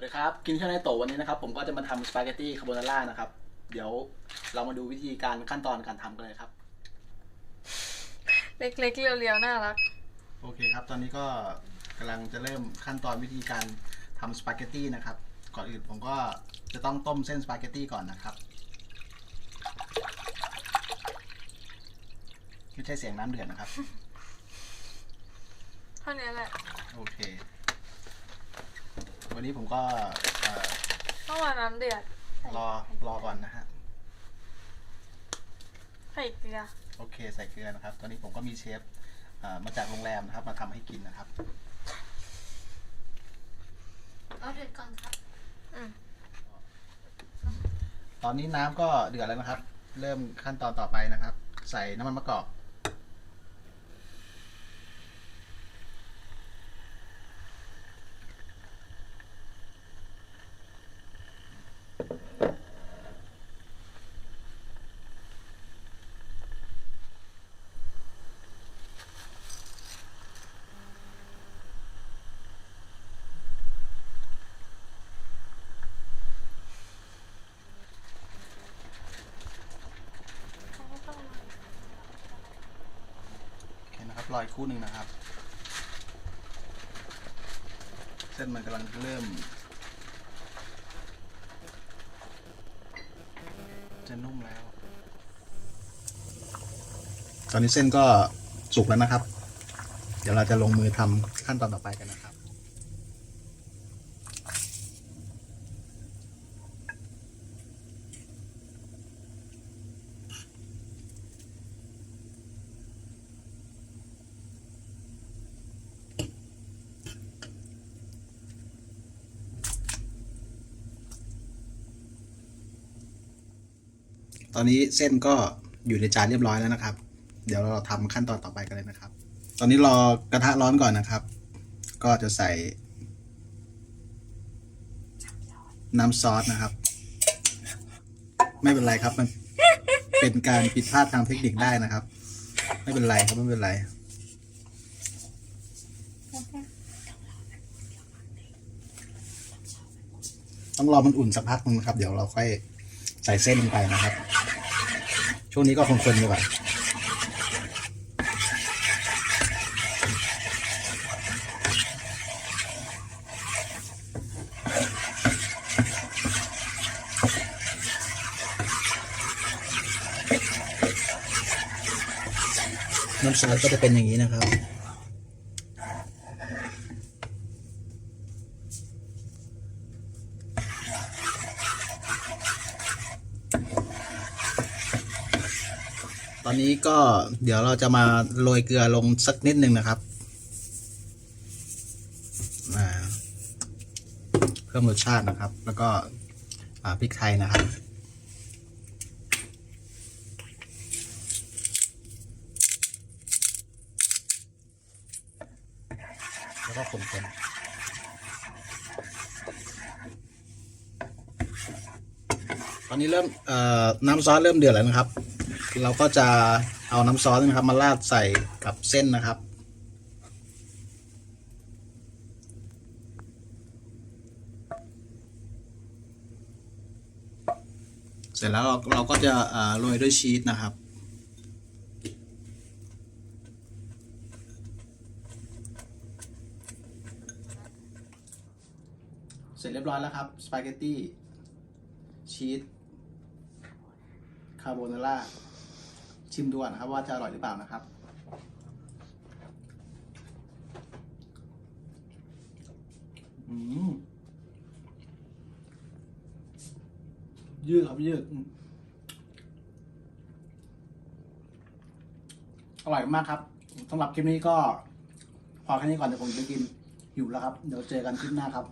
วัสดีครับ กินเที่ยวในโตวันนี้นะครับ ผมก็จะมาทำสปาเกตตี้คาโบนาร่านะครับ เดี๋ยวเรามาดูวิธีการขั้นตอนการทำกันเลยครับ เล็กๆเรียวๆน่ารัก โอเคครับ ตอนนี้ก็กำลังจะเริ่มขั้นตอนวิธีการทำสปาเกตตี้นะครับ ก่อนอื่นผมก็จะต้องต้มเส้นสปาเกตตี้ก่อนนะครับ ไม่ใช่เสียงน้ำเดือดนะครับ เท่านี้แหละ โอเค วันนี้ผมก็เอ่อต้องรอน้ำเดือดรอรอก่อนนะฮะ ใส่เกลือโอเคใส่เกลือนะครับ ตอนนี้ผมก็มีเชฟเอ่อมาจากโรงแรมนะครับ มาทำให้กินนะครับ เอาเดือดก่อนครับอืมตอนนี้น้ำก็เดือดแล้วนะครับ เริ่มขั้นตอนต่อไปนะครับ ใส่น้ำมันมะกอก โอเค นะครับรอยคู่หนึ่งนะครับ เส้นมันกำลังเริ่ม จะนุ่มแล้ว ตอนนี้เส้นก็สุกแล้วนะครับ เดี๋ยวเราจะลงมือทำขั้นตอนต่อไปกันนะครับ ตอนนี้เส้นก็อยู่ในจานเรียบร้อยแล้วนะครับ เดี๋ยวเราทำขั้นตอนต่อไปกันเลยนะครับ ตอนนี้รอกระทะร้อนก่อนนะครับ ก็จะใส่ น้ำซอสนะครับ ไม่เป็นไรครับมันเป็นการผิดพลาดทางเทคนิคได้นะครับ ไม่เป็นไรครับไม่เป็นไรต้องรอมันอุ่นสักพักนึงนะครับ เดี๋ยวเราค่อย ใส่เส้นลงไปนะครับ ช่วงนี้ก็คนๆดีกว่าน้ำซอสก็จะเป็นอย่างนี้นะครับ อนนี้ก็เดี๋ยวเราจะมาโรยเกลือลงสักนิดหนึ่งนะครับเพิ่มรสชาตินะครับ แล้วก็พริกไทยนะครับแล้วก็คนๆตอนนี้เริ่มน้ำซอสเริ่มเดือดแล้วนะครับ เราก็จะเอาน้ำซอสนะครับ มาราดใส่กับเส้นนะครับ เสร็จแล้วเราเราก็จะโรยด้วยชีสนะครับเสร็จเรียบร้อยแล้วครับ สปาเกตตี้ชีสคาโบนาร่า ชิมดูก่อนนะครับ ว่าจะอร่อยหรือเปล่านะครับ อืมยืดครับยืดอร่อยมากครับสำหรับคลิปนี้ก็พอแค่นี้ก่อนเดี๋ยวผมจะกินหิวแล้วครับ เดี๋ยวเจอกันคลิปหน้าครับ